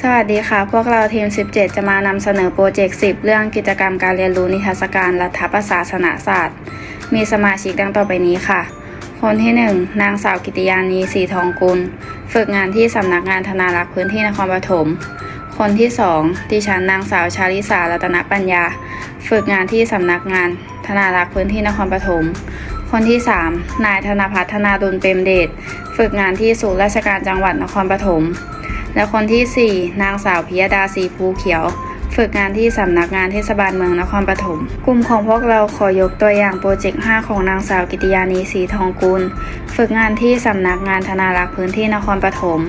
สวัสดีค่ะ พวกเราทีม 17 จะมานำเสนอโปรเจกต์ 10 เรื่องกิจกรรมการเรียนรู้นิทรรศการรัฐประศาสนศาสตร์ มีสมาชิกดังต่อไปนี้ค่ะ คนที่ 1 นางสาวกิติยานีสีทองกุล ฝึกงานที่สำนักงานธนารักษ์พื้นที่นครปฐม คนที่ 2 ดิฉันนางสาวชาลิสารัตนปัญญา ฝึกงานที่สำนักงานธนารักษ์พื้นที่นครปฐม คนที่ 3 นายธนพัฒนาดุลเปรมเดช ฝึกงานที่ศูนย์ราชการจังหวัดนครปฐม และคนที่ 4 นางสาวพิยดาสีภูเขียว ฝึกงานที่สำนักงานเทศบาลเมืองนครปฐมกลุ่มของพวกเราขอยกตัวอย่างโปรเจกต์ 5 ของนางสาวกิติยานีสีทองกุล ฝึกงานที่สำนักงานธนารักษ์พื้นที่นครปฐม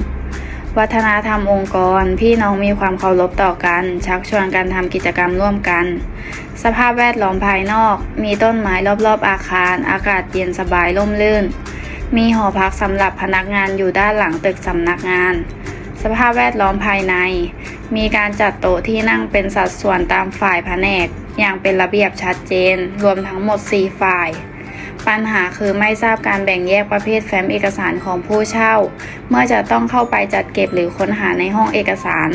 วัฒนธรรมองค์กร พี่น้องมีความเคารพต่อกัน ชักชวนกันทำกิจกรรมร่วมกัน สภาพแวดล้อมภายนอก มีต้นไม้รอบๆ อาคาร อากาศเย็นสบายร่มรื่น มีหอพักสำหรับพนักงานอยู่ด้านหลังตึกสำนักงาน สภาพแวดล้อมภายใน มีการจัดโต๊ะที่นั่งเป็นสัดส่วนตามฝ่ายแผนก อย่างเป็นระเบียบชัดเจน รวมทั้งหมด 4 ฝ่าย ปัญหาคือไม่ทราบการแบ่งแยกประเภทแฟ้มเอกสารของผู้เช่า เมื่อจะต้องเข้าไปจัดเก็บหรือค้นหาในห้องเอกสาร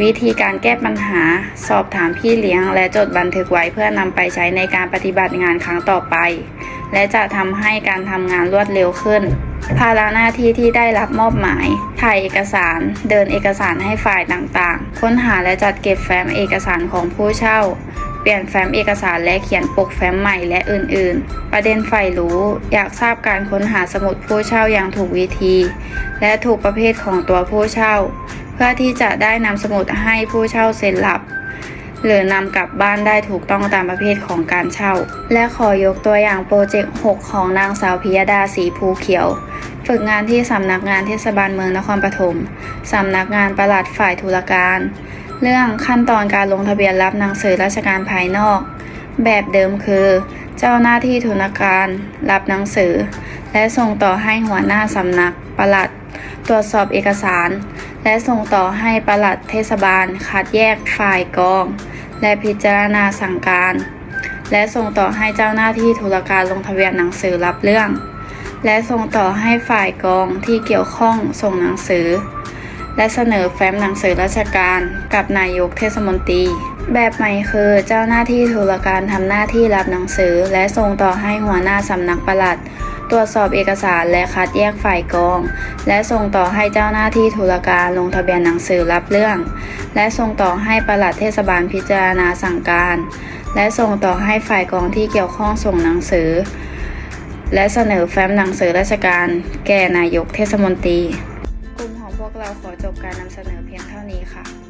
วิธีการแก้ปัญหา สอบถามพี่เลี้ยง และจดบันทึกไว้เพื่อนำไปใช้ในการปฏิบัติงานครั้งต่อไป และจะทำให้การทำงานรวดเร็วขึ้น ภาระหน้าที่ที่ได้รับมอบหมาย ถ่ายเอกสาร เดินเอกสารให้ฝ่ายต่างๆ ค้นหาและจัดเก็บแฟ้มเอกสารของผู้เช่า เปลี่ยนแฟ้มเอกสารและเขียนปกแฟ้มใหม่และอื่นๆ ประเด็นฝ่ายรู้ อยากทราบการค้นหาสมุดผู้เช่าอย่างถูกวิธี และถูกประเภทของตัวผู้เช่า เพื่อที่จะได้นำสมุดให้ผู้เช่าเซ็นรับ หรือนำกลับบ้านได้ถูกต้องตามประเภทของการเช่า และขอยกตัวอย่างโปรเจกต์ 6 ของนางสาวพิยดาสีภูเขียว ฝึกงานที่สำนักงานเทศบาลเมืองนครปฐมสำนักงานประหลัดฝ่ายธุรการ เรื่องขั้นตอนการลงทะเบียนรับหนังสือราชการภายนอก แบบเดิมคือ เจ้าหน้าที่ธุรการ รับหนังสือ และส่งต่อให้หัวหน้าสำนักประหลัด ตรวจสอบเอกสาร และส่งต่อให้ปลัดเทศบาลคัดแยกฝ่ายกอง และพิจารณาสั่งการ และส่งต่อให้เจ้าหน้าที่ธุรการลงทะเบียนหนังสือรับเรื่อง และส่งต่อให้ฝ่ายกองที่เกี่ยวข้องส่งหนังสือ และเสนอแฟ้มหนังสือราชการกับนายกเทศมนตรีแบบใหม่คือเจ้าหน้าที่ธุรการทำหน้าที่รับหนังสือ และส่งต่อให้หัวหน้าสำนักปลัด ตรวจสอบเอกสารและคัดแยกฝ่ายกอง และส่งต่อให้เจ้าหน้าที่ธุรการลงทะเบียนหนังสือรับเรื่อง และส่งต่อให้ปลัดเทศบาลพิจารณาสั่งการ และส่งต่อให้ฝ่ายกองที่เกี่ยวข้องส่งหนังสือ และเสนอแฟ้มหนังสือราชการ แก่นายกเทศมนตรี กลุ่มของพวกเราขอจบการนำเสนอเพียงเท่านี้ค่ะ